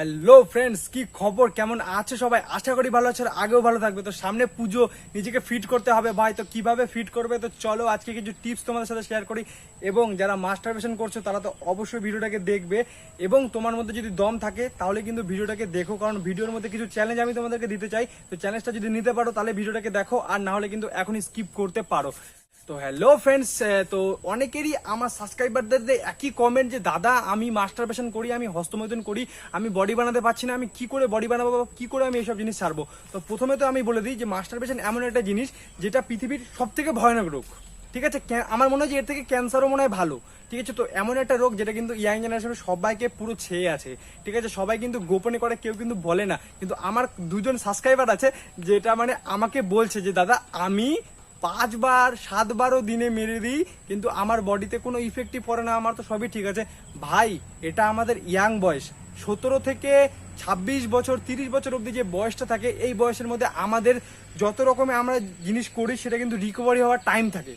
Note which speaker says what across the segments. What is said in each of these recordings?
Speaker 1: Hello friends কি খবর? কেমন আছে সবাই? আশা করি ভালো আছে আগেও ভালো থাকবে। তো সামনে পুজো, নিজেকে ফিট করতে হবে। ভাই, তো কীভাবে ফিট করবে? তো চলো আজকে কিছু টিপস তোমাদের সাথে শেয়ার করি। এবং যারা মাস্টারবেশন করছ, তারা তো অবশ্যই ভিডিওটাকে দেখবে। এবং তোমার মধ্যে যদি দম থাকে, তাহলে কিন্তু ভিডিওটাকে দেখো। কারণ ভিডিওর মধ্যে কিছু চ্যালেঞ্জ আমি তোমাদেরকে দিতে চাই। তো চ্যালেঞ্জটা যদি নিতে পারো, তাহলে ভিডিওটাকে দেখো। আর না হলে কিন্তু এখনই স্কিপ করতে পারো। তো হ্যালো ফ্রেন্ডস তো অনেকেরই আমার সাবস্ক্রাইবারদের একই কমেন্ট যে, দাদা, আমি মাস্টারবেশন করি, আমি হস্তমৈথুন করি, আমি বডি বানাতে পারছি না, আমি কি করে বডি বানাবো কি করে আমি এইসব জিনিস ছাড়বো? তো প্রথমে তো আমি বলে দিই যে মাস্টারবেশন এমন একটা জিনিস যেটা পৃথিবীর সব থেকে ভয়ানক রোগ। ঠিক আছে? আমার মনে হয় যে, এর থেকে ক্যান্সারও মনে হয় ভালো। ঠিক আছে? তো এমন একটা রোগ যেটা কিন্তু ইয়াং জেনারেশনে সবাইকে পুরো ছেয়ে আছে। ঠিক আছে? সবাই কিন্তু গোপনে করে, কেউ কিন্তু বলে না। কিন্তু আমার দুজন সাবস্ক্রাইবার আছে, যেটা মানে আমাকে বলছে যে, দাদা, আমি পাঁচবার, সাতবারও দিনে মেরে দিই, কিন্তু আমার বডিতে কোনো ইফেক্টই পড়ে না, আমার তো সবই ঠিক আছে। ভাই, এটা আমাদের ইয়াং বয়স। সতেরো থেকে ছাব্বিশ বছর, তিরিশ বছর অবধি যে বয়সটা থাকে, এই বয়সের মধ্যে আমাদের যত রকমের আমরা জিনিস করি, সেটা কিন্তু রিকভারি হওয়ার টাইম থাকে।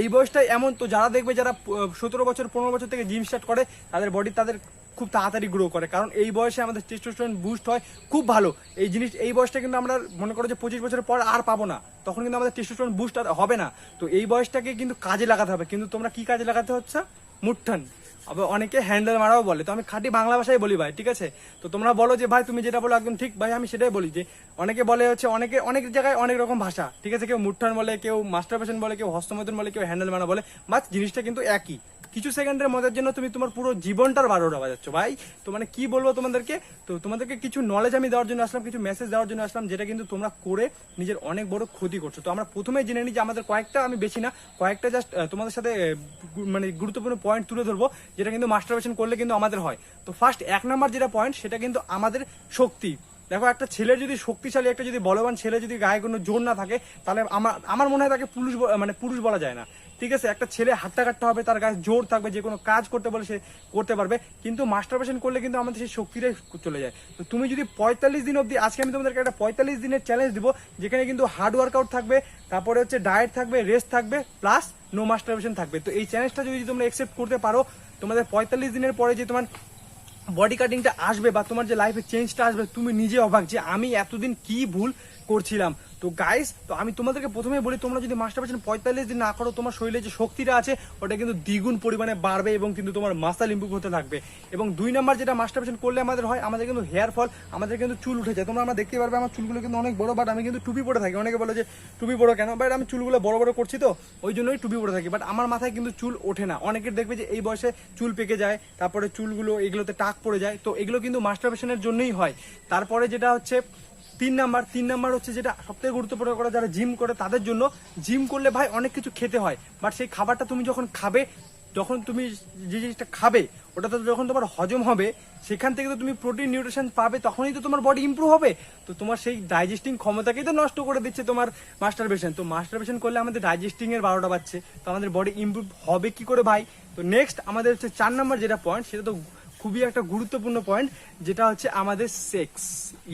Speaker 1: এই বয়সটাই এমন, তো যারা দেখবে যারা সতেরো বছর, পনেরো বছর থেকে জিম স্টার্ট করে, তাদের বডি তাদের খুব তাড়াতাড়ি গ্রো করে। কারণ এই বয়সে আমাদের টেস্টোস্টেরন বুস্ট হয়, খুব ভালো। এই জিনিস, এই বয়সটা কিন্তু আমরা মনে করো যে পঁচিশ বছরের পর আর পাবো না। তখন কিন্তু আমাদের টেস্টোস্টেরন বুস্ট আর হবে না। তো এই বয়সটাকে কিন্তু কাজে লাগাতে হবে। কিন্তু তোমরা কি কাজে লাগাতে হচ্ছে? মুঠঠান আবার অনেকে হ্যান্ডেল মারাও বলে। তো আমি খাঁটি বাংলা ভাষায় বলি ভাই, ঠিক আছে? তো তোমরা বলো যে, ভাই, তুমি যেটা বলো একদম ঠিক, ভাই, আমি সেটাই বলি যে, অনেকে বলে হচ্ছে, অনেকে, অনেক জায়গায় অনেক রকম ভাষা, ঠিক আছে? কেউ মুঠঠান বলে, কেউ মাস্টার পেশন বলে, কেউ হস্তমৈথুন বলে, কেউ হ্যান্ডেল মারা বলে। বাট জিনিসটা কিন্তু একই। কিছু সেকেন্ডের মজার জন্য তুমি তোমার পুরো জীবনটার বারোটা বাজাচ্ছ ভাই, তো মানে কি বলব তোমাদেরকে? তো তোমাদেরকে কিছু নলেজ আমি দেওয়ার জন্য আসলাম, কিছু মেসেজ দেওয়ার জন্য আসলাম, যেটা কিন্তু তোমরা করে নিজের অনেক বড় ক্ষতি করছ। তো আমরা প্রথমে জেনে নিই যে আমাদের কয়েকটা আমি বেশি না, কয়েকটা জাস্ট তোমাদের সাথে মানে গুরুত্বপূর্ণ পয়েন্ট তুলে ধরবো, যেটা কিন্তু মাস্টারবেশন করলে কিন্তু আমাদের হয়। তো ফার্স্ট এক নাম্বার যেটা পয়েন্ট সেটা কিন্তু আমাদের শক্তি। দেখো, একটা ছেলে যদি শক্তিশালী, একটা যদি বলবান ছেলে যদি গায়ে কোনো জোর না থাকে, তাহলে আমার মনে হয় তাকে পুরুষ মানে পুরুষ বলা যায় না। ঠিক আছে, একটা ছেলে হাট্টা কাটতে হবে, তার গায়ে জোর থাকবে, যে কোনো কাজ করতে বলে সে করতে পারবে, কিন্তু মাস্টারবেশন করলে কিন্তু আমাদের সেই শক্তিটাই চলে যায়। তো তুমি যদি পঁয়তাল্লিশ দিন অবধি, আজকে আমি তোমাদেরকে একটা পঁয়তাল্লিশ দিনের চ্যালেঞ্জ দিব, যেখানে কিন্তু হার্ড ওয়ার্কআউট থাকবে, তারপরে হচ্ছে ডায়েট থাকবে রেস্ট থাকবে প্লাস নো মাস্টারবেশন থাকবে। তো এই চ্যালেঞ্জটা যদি তোমরা একসেপ্ট করতে পারো, তোমাদের পঁয়তাল্লিশ দিনের পরে যে তোমার বডি কাটিংটা আসবে বা তোমার যে লাইফে চেঞ্জটা আসবে, তুমি নিজে অবাক যে আমি এতদিন কি ভুল করছিলাম। তো গাইস তো আমি তোমাদেরকে প্রথমে বলি, তোমরা যদি মাস্টার মাস্টারবেশন পঁয়তাল্লিশ দিন না করো, তোমার শরীরে যে শক্তিটা আছে, ওটা কিন্তু দ্বিগুণ পরিমাণে বাড়বে এবং কিন্তু তোমার মাসাল ইম্প্রুভ হতে থাকবে। এবং দুই নাম্বার যেটা মাস্টার মাস্টারবেশন করলে আমাদের হয়, আমাদের কিন্তু হেয়ার ফল আমাদের কিন্তু চুল উঠে যায়। তোমরা আমরা দেখতে পারবে, আমার চুলগুলো কিন্তু অনেক বড় বাট আমি কিন্তু টুপি পরে থাকি। অনেকে বলে যে, টুপি পড়ো কেন? বাট আমি চুলগুলো বড় বড় করছি তো, ওই জন্যই টুপি পরে থাকি। বাট আমার মাথায় কিন্তু চুল ওঠে না। অনেকের দেখবে যে, এই বয়সে চুল পেকে যায়, তারপরে চুলগুলো এগুলোতে টাক পড়ে যায়। তো এগুলো কিন্তু মাস্টার মাস্টারবেশনের জন্যই হয়। তারপরে যেটা হচ্ছে তিন নাম্বার তিন নাম্বার হচ্ছে যেটা সবথেকে গুরুত্বপূর্ণ করে যারা জিম করে তাদের জন্য জিম করলে ভাই অনেক কিছু খেতে হয়। বাট সেই খাবারটা তুমি যখন খাবে, যখন তুমি যে জিনিসটা খাবে ওটা তো যখন তোমার হজম হবে, সেখান থেকে তো তুমি প্রোটিন নিউট্রিশন পাবে, তখনই তো তোমার বডি ইম্প্রুভ হবে। তো তোমার সেই ডাইজেস্টিং ক্ষমতাকেই তো নষ্ট করে দিচ্ছে তোমার মাস্টার মাস্টারবেশন তো মাস্টার মাস্টারবেশন করলে আমাদের ডাইজেস্টিং এর বারোটা বাজছে, তো আমাদের বডি ইমপ্রুভ হবে কি করে ভাই? তো নেক্সট আমাদের হচ্ছে চার নাম্বার যেটা পয়েন্ট সেটা তো খুবই একটা গুরুত্বপূর্ণ পয়েন্ট যেটা হচ্ছে আমাদের সেক্স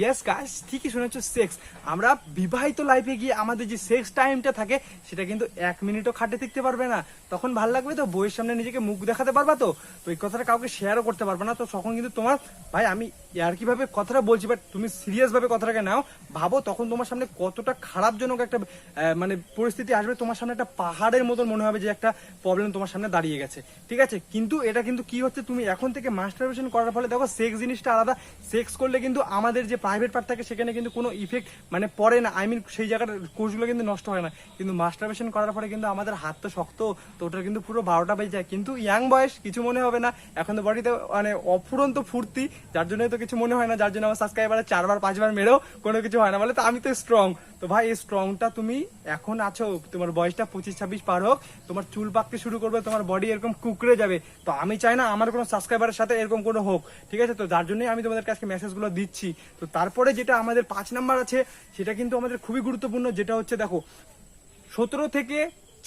Speaker 1: ইয়েস গাইস ঠিকই শুনেছ সেক্স আমরা বিবাহিত লাইফে গিয়ে আমাদের যে সেক্স টাইমটা থাকে, সেটা কিন্তু এক মিনিটও খাটে থাকতে পারবে না। তখন ভালো লাগবে তো? বইয়ের সামনে নিজেকে মুখ দেখাতে পারবা তো? তো এই কথাটা কাউকে শেয়ারও করতে পারবে না। তো তখন কিন্তু তোমার, ভাই, আমি আর কীভাবে কথাটা বলছি বাট তুমি সিরিয়াস ভাবে কথাটাকে নাও। ভাবো তখন তোমার সামনে কতটা খারাপজনক একটা মানে পরিস্থিতি আসবে। তোমার সামনে একটা পাহাড়ের মতন মনে হবে যে একটা প্রবলেম তোমার সামনে দাঁড়িয়ে গেছে। ঠিক আছে? কিন্তু এটা কিন্তু কি হচ্ছে? তুমি এখন থেকে মাস্টারবেশন করার ফলে দেখো সেক্স জিনিসটা আলাদা। সেক্স করলে কিন্তু আমাদের যে প্রাইভেট পার্ট থাকে, সেখানে কিন্তু কোনো ইফেক্ট মানে পড়ে না। আই মিন সেই জায়গার কোষগুলো কিন্তু নষ্ট হয় না। কিন্তু মাস্টারবেশন করার পরে কিন্তু আমাদের হাত তো শক্ত, তো ওটা কিন্তু পুরো বারোটা বেজে যায়। কিন্তু ইয়াং বয়স কিছু মনে হবে না। এখন তো বডিতে মানে অফুরন্ত ফুর্তি, যার জন্য তো কিছু মনে হয় না। যার জন্য আমার সাবস্ক্রাইবারে চারবার, পাঁচবার মেরেও কোনো কিছু হয় না। বলে তো আমি তো স্ট্রং তো ভাই, এই স্ট্রংটা তুমি এখন আছো। তোমার বয়সটা পঁচিশ, ছাব্বিশ পার হোক। তোমার চুল পাকতে শুরু করবে, তোমার বডি এরকম কুকড়ে যাবে। তো আমি চাই না আমার কোনো সাবস্ক্রাইবারের সাথে এরকম কোনো হোক, ঠিক আছে? তো যার জন্যই আমি তোমাদের কাছে মেসেজগুলো দিচ্ছি। তো তারপরে যেটা আমাদের পাঁচ নাম্বার আছে, সেটা কিন্তু আমাদের খুবই গুরুত্বপূর্ণ, যেটা হচ্ছে দেখো, সতেরো থেকে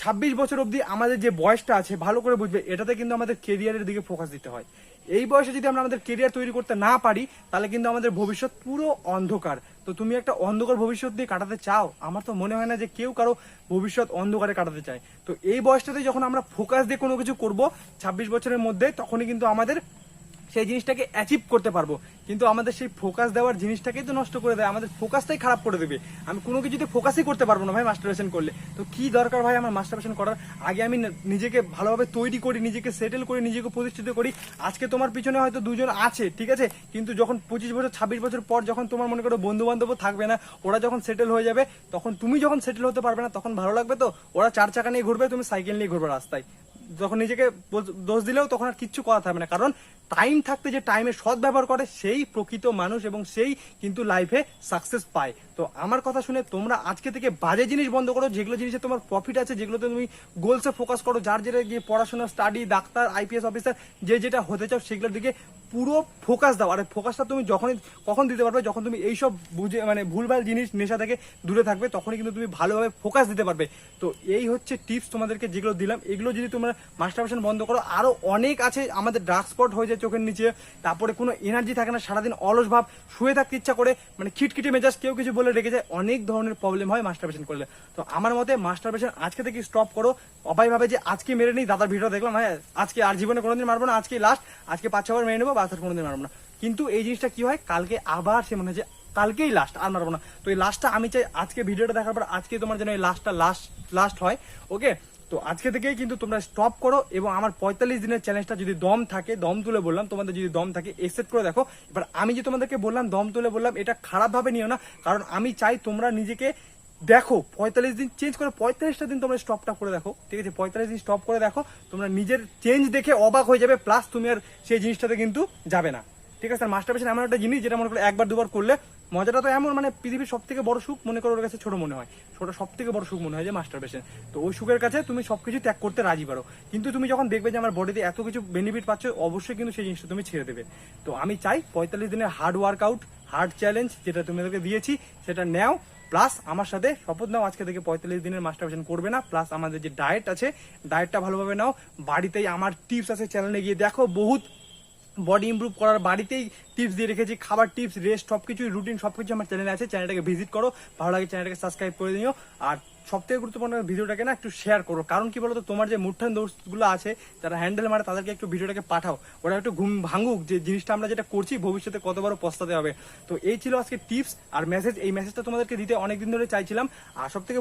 Speaker 1: ছাব্বিশ বছর অবধি আমাদের যে বয়সটা আছে, ভালো করে বুঝবে, এটাতে কিন্তু আমাদের কেরিয়ারের দিকে ফোকাস দিতে হয়। এই বয়সে যদি আমরা আমাদের কেরিয়ার তৈরি করতে না পারি, তাহলে কিন্তু আমাদের ভবিষ্যৎ পুরো অন্ধকার। তো তুমি একটা অন্ধকার ভবিষ্যৎ দিয়ে কাটাতে চাও, আমার তো মনে হয় না যে কেউ কারও ভবিষ্যৎ অন্ধকারে কাটাতে চায়। তো এই বয়সটাতে যখন আমরা ফোকাস দিয়ে কোনো কিছু করব, ছাব্বিশ বছরের মধ্যে, তখনই কিন্তু আমাদের সেই জিনিসটাকে অ্যাচিভ করতে পারব। কিন্তু আমাদের সেই ফোকাস দেওয়ার জিনিসটাকেই তো নষ্ট করে দেয়। আমাদের ফোকাসটাই খারাপ করে দেবে। আমি কোনো কিছুতে ফোকাসই করতে পারব না ভাই মাস্টারবেশন করলে। তো কি দরকার ভাই আমার মাস্টারবেশন করার? আগে আমি নিজেকে ভালোভাবে তৈরি করি, নিজেকে সেটেল করি, নিজেকে প্রতিষ্ঠিত করি। আজকে তোমার পিছনে হয়তো দুজন আছে, ঠিক আছে? কিন্তু যখন পঁচিশ বছর, ছাব্বিশ বছর পর যখন তোমার মনে করো বন্ধু বান্ধব থাকবে না, ওরা যখন সেটেল হয়ে যাবে, তখন তুমি যখন সেটেল হতে পারবে না, তখন ভালো লাগবে তো? ওরা চার চাকা নিয়ে ঘুরবে, তুমি সাইকেল নিয়ে ঘুরবে রাস্তায়। যখন নিজেকে দোষ দিলেও তখন আর কিচ্ছু করা থাকবে না। কারণ টাইম থাকতে যে টাইমে সৎ ব্যবহার করে, সেই প্রকৃত মানুষ এবং সেই কিন্তু লাইফে সাকসেস পায়। তো আমার কথা শুনে তোমরা আজকে থেকে বাজে জিনিস বন্ধ করো, যেগুলো জিনিসে তোমার প্রফিট আছে, যেগুলোতে তুমি গোলসে ফোকাস করো, যার যেটা গিয়ে পড়াশোনা স্টাডি ডাক্তার আইপিএস অফিসার যে যেটা হতে চাও সেগুলোর দিকে পুরো ফোকাস দাও। আর ফোকাসটা তুমি যখনই, কখন দিতে পারবে, যখন তুমি এইসব বুঝে মানে ভুলভাল জিনিস, নেশা থেকে দূরে থাকবে, তখনই কিন্তু তুমি ভালোভাবে ফোকাস দিতে পারবে। তো এই হচ্ছে টিপস তোমাদেরকে যেগুলো দিলাম। এগুলো যদি তোমরা মাস্টারবেশন বন্ধ করো, আরও অনেক আছে আমাদের ডার্ক স্পট হয়ে যায় চোখের নিচে, তারপরে কোনো এনার্জি থাকে না, সারাদিন অলস ভাব, শুয়ে থাকতে ইচ্ছা করে মানে খিটখিটে মেজাজ, কেউ কিছু বলে রেখে যায়, অনেক ধরনের প্রবলেম হয় মাস্টারবেশন করলে। তো আমার মতে মাস্টারবেশন আজকে থেকে স্টপ করো। অবাই ভাবে যে আজকে মেরে নিই, দাদার ভিডিও দেখলাম হ্যাঁ আজকে আর জীবনে কোনোদিন মারবো না, আজকে লাস্ট আজকে পাঁচ ছবার মেরে নেব বা আর কোনোদিন মারবো না। কিন্তু এই জিনিসটা কি হয়, কালকে আবার সে মনে হয় যে কালকেই লাস্ট আর মারবো না। তো এই লাস্টটা আমি চাই আজকে ভিডিওটা দেখার পর আজকে তোমার যেন এই লাস্টটা লাস্ট লাস্ট হয় ওকে তো আজকে থেকেই কিন্তু তোমরা স্টপ করো এবং আমার পঁয়তাল্লিশ দিনের চ্যালেঞ্জটা যদি দম থাকে, দম তুলে বললাম, তোমাদের যদি দম থাকে এক্সেপ্ট করে দেখো। এবার আমি যে তোমাদেরকে বললাম, দম তুলে বললাম, এটা খারাপ ভাবে নিও না, কারণ আমি চাই তোমরা নিজেকে দেখো, পঁয়তাল্লিশ দিন চেঞ্জ করে পঁয়তাল্লিশটা দিন তোমরা স্টপটা করে দেখো, ঠিক আছে? পঁয়তাল্লিশ দিন স্টপ করে দেখো, তোমরা নিজের চেঞ্জ দেখে অবাক হয়ে যাবে প্লাস তুমি আর সেই জিনিসটাতে কিন্তু যাবে না। ঠিক আছে মাস্টারবেশন এমন একটা জিনিস যেটা মনে করো একবার, দুবার করলে মজাটা তো এমন মানে পৃথিবীর সব থেকে বড় সুখ মনে করো ওর কাছে ছোট মনে হয়। ছোট সব থেকে বড় সুখ মনে হয় যে মাস্টারবেশন তো ওই সুখের কাছে তুমি সবকিছু ত্যাগ করতে রাজি পারো। কিন্তু তুমি যখন দেখবে যে আমার বডিতে এত কিছু বেনিফিট পাচ্ছ, অবশ্যই কিন্তু সেই জিনিসটা তুমি ছেড়ে দেবে। তো আমি চাই পঁয়তাল্লিশ দিনের হার্ড ওয়ার্কআউট হার্ড চ্যালেঞ্জ যেটা তুমি তোমাদেরকে দিয়েছি, সেটা নেও। প্লাস আমার সাথে শপথ নাও, আজকে থেকে পঁয়তাল্লিশ দিনের মাস্টারবেশন করবে না। প্লাস আমাদের যে ডায়েট আছে ডায়েটটা ভালোভাবে নাও। বাড়িতেই আমার টিপস আছে চ্যানেলে গিয়ে দেখো, বহুত বডি ইম্প্রুভ করার বাড়িতেই টিপস দিয়ে রেখেছি, খাবার টিপস রেস্ট সবকিছুই রুটিন সবকিছু আমার চ্যানেলে আছে। চ্যানেলটাকে ভিজিট করো, ভালো লাগে চ্যানেলটাকে সাবস্ক্রাইব করে দিও আর সব থেকে গুরুত্বপূর্ণ ভিডিওটাকে না একটু শেয়ার করো। কারণ কি বলতো, তোমার যে মুঠান দোষগুলো আছে, যারা হ্যান্ডেল মারে, তাদেরকে একটু ভিডিওটাকে পাঠাও। ওরা একটু ঘুম ভাঙুক যে জিনিসটা আমরা যেটা করছি, ভবিষ্যতে কত বড় পস্তাতে হবে। তো এই ছিল আজকে টিপস আর মেসেজ এই মেসেজটা তোমাদেরকে দিতে অনেকদিন ধরে চাইছিলাম। আর সব থেকে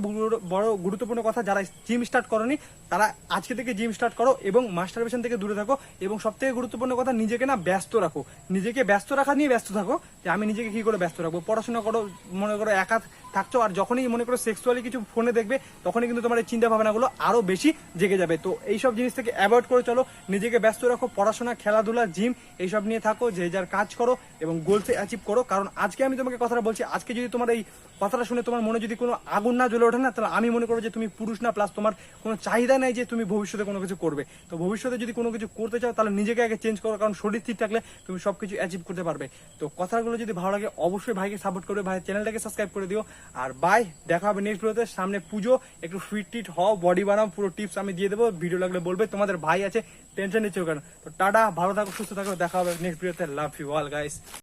Speaker 1: বড় গুরুত্বপূর্ণ কথা, যারা জিম স্টার্ট করনি, তারা আজকে থেকে জিম স্টার্ট করো এবং মাস্টার মাস্টারবেশন থেকে দূরে থাকো এবং সব থেকে গুরুত্বপূর্ণ কথা, নিজেকে না ব্যস্ত রাখো। নিজেকে ব্যস্ত রাখা নিয়ে ব্যস্ত থাকো, যে আমি নিজেকে কি করে ব্যস্ত রাখব? পড়াশোনা করো, মনে করো একা থাকছো, আর যখনই মনে করো সেক্সুয়ালি কিছু ফোনে দেখবে, তখনই কিন্তু তোমার এই চিন্তা ভাবনাগুলো আরও বেশি জেগে যাবে। তো এইসব জিনিস থেকে অ্যাভয়েড করে চলো, নিজেকে ব্যস্ত রাখো, পড়াশোনা, খেলাধুলা জিম এইসব নিয়ে থাকো, যে যার কাজ করো এবং গোলসে অ্যাচিভ করো। কারণ আজকে আমি তোমাকে কথাটা বলছি, আজকে যদি তোমার এই কথাটা শুনে তোমার মনে যদি কোনো আগুন না জ্বলে ওঠে না, তাহলে আমি মনে করো যে তুমি পুরুষ না প্লাস তোমার কোনো চাহিদা নেই যে তুমি ভবিষ্যতে কোনো কিছু করবে। তো ভবিষ্যতে যদি কোনো কিছু করতে চাও, তাহলে নিজেকে আগে চেঞ্জ করো, কারণ শরীর ঠিক থাকলে তুমি সবকিছু অ্যাচিভ করতে পারবে। তো কথাগুলো যদি ভালো লাগে, অবশ্যই ভাইকে সাপোর্ট করবে। ভাই চ্যানেলটাকে সাবস্ক্রাইব করে দিও। আর বাই দেখা হবে নেক্সট ভিডিওতে সামনে পুজো, একটু ফিট টিট হও বডি বানাও, পুরো টিপস আমি দিয়ে দেবো। ভিডিও লাগলে বলবে, তোমাদের ভাই আছে টেনশন নিচ্ছ কেন? তো টাটা, ভালো থাকো, সুস্থ থাকো, দেখা হবে নেক্সট ভিডিওতে লাভ ইউ অল গাইস